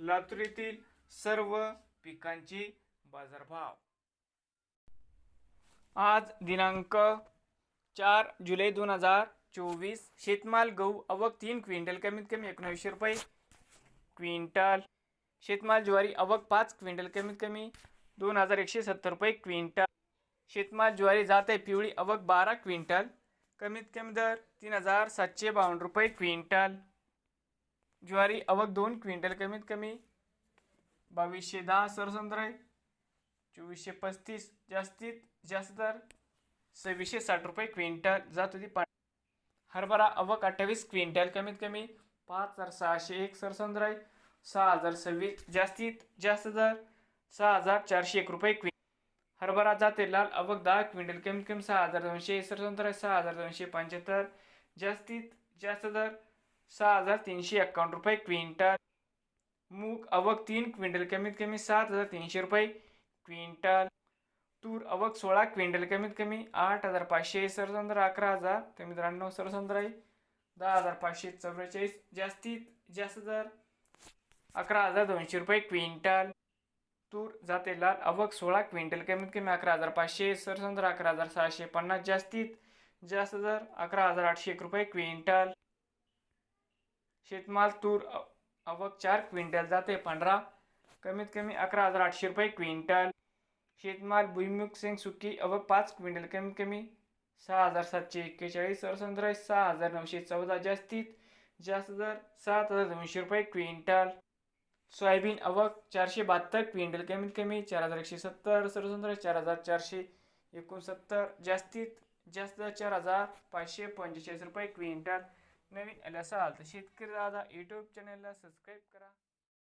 लातूर येथील सर्व पिकांचे बाजारभाव. आज दिनांक चार जुलै दोन हजार चोवीस शेतमाल गहू अवक तीन क्विंटल कमीत कमी एकोणावीसशे रुपये क्विंटल. शेतमाल ज्वारी अवक पाच क्विंटल कमीत कमी दोन हजार एकशे सत्तर रुपये क्विंटल. शेतमाल ज्वारी जात आहे पिवळी अवक बारा क्विंटल कमीत कमी दर तीन हजार सातशे बावन्न रुपये क्विंटल. ज्वारी अवक दोन क्विंटल कमीत कमी बावीसशे दहा सरसंद्र चोवीसशे पस्तीस जास्तीत जास्त दर सव्वीसशे साठ रुपये क्विंटल जात होती. पा हरभरा अवक अठ्ठावीस क्विंटल कमीत कमी पाच हजार सहाशे एक सरसंद्र सहा हजार सव्वीस जास्तीत जास्त दर सहा हजार चारशे एक रुपये क्विंटल हरभरा जाते लाल अवक दहा क्विंटल कमीत कमी सहा हजार दोनशे सरसंत्र सहा हजार दोनशे पंच्याहत्तर जास्तीत जास्त दर सहा हजार तीनशे एक्कावन्न रुपये क्विंटल. मूग अवक तीन क्विंटल कमीत कमी सात हजार तीनशे रुपये क्विंटल. तूर अवक सोळा क्विंटल कमीत कमी आठ हजार पाचशे. सरसंत्र अकरा हजार तर मित्रांनो सरसंत्र आहे. दहा हजार पाचशे चौवेचाळीस. जास्तीत जास्त दर अकरा हजार दोनशे रुपये क्विंटल. तूर जाते लाल अवक सोळा क्विंटल कमीत कमी अकरा हजार पाचशे. सरसंत्र अकरा हजार सहाशे पन्नास. जास्तीत जास्त दर अकरा हजार आठशे एक रुपये क्विंटल. शेतमाल तूर अ- अवक चार क्विंटल जाते पंधरा. कमीत कमी अकरा हजार आठशे रुपये क्विंटल. शेतमाल भुईमुग सिंग सुकी अवक पाच क्विंटल. कमीत कमी सहा हजार सातशे एक्केचाळीस. सरसंत्र सहा हजार नऊशे चौदा जास्तीत. जास्त दर सात हजार दोनशे रुपये क्विंटल. सोयाबीन अवक चारशे बहात्तर क्विंटल. कमीत कमी चार हजार एकशे सत्तर. सरसंत्र चार हजार चारशे एकोणसत्तर जास्तीत. जास्त चार हजार पाचशे पंचेचाळीस रुपये क्विंटल. नवीन आले असाल तर शेतकरी दादा यूट्यूब चॅनलला सबस्क्राईब करा.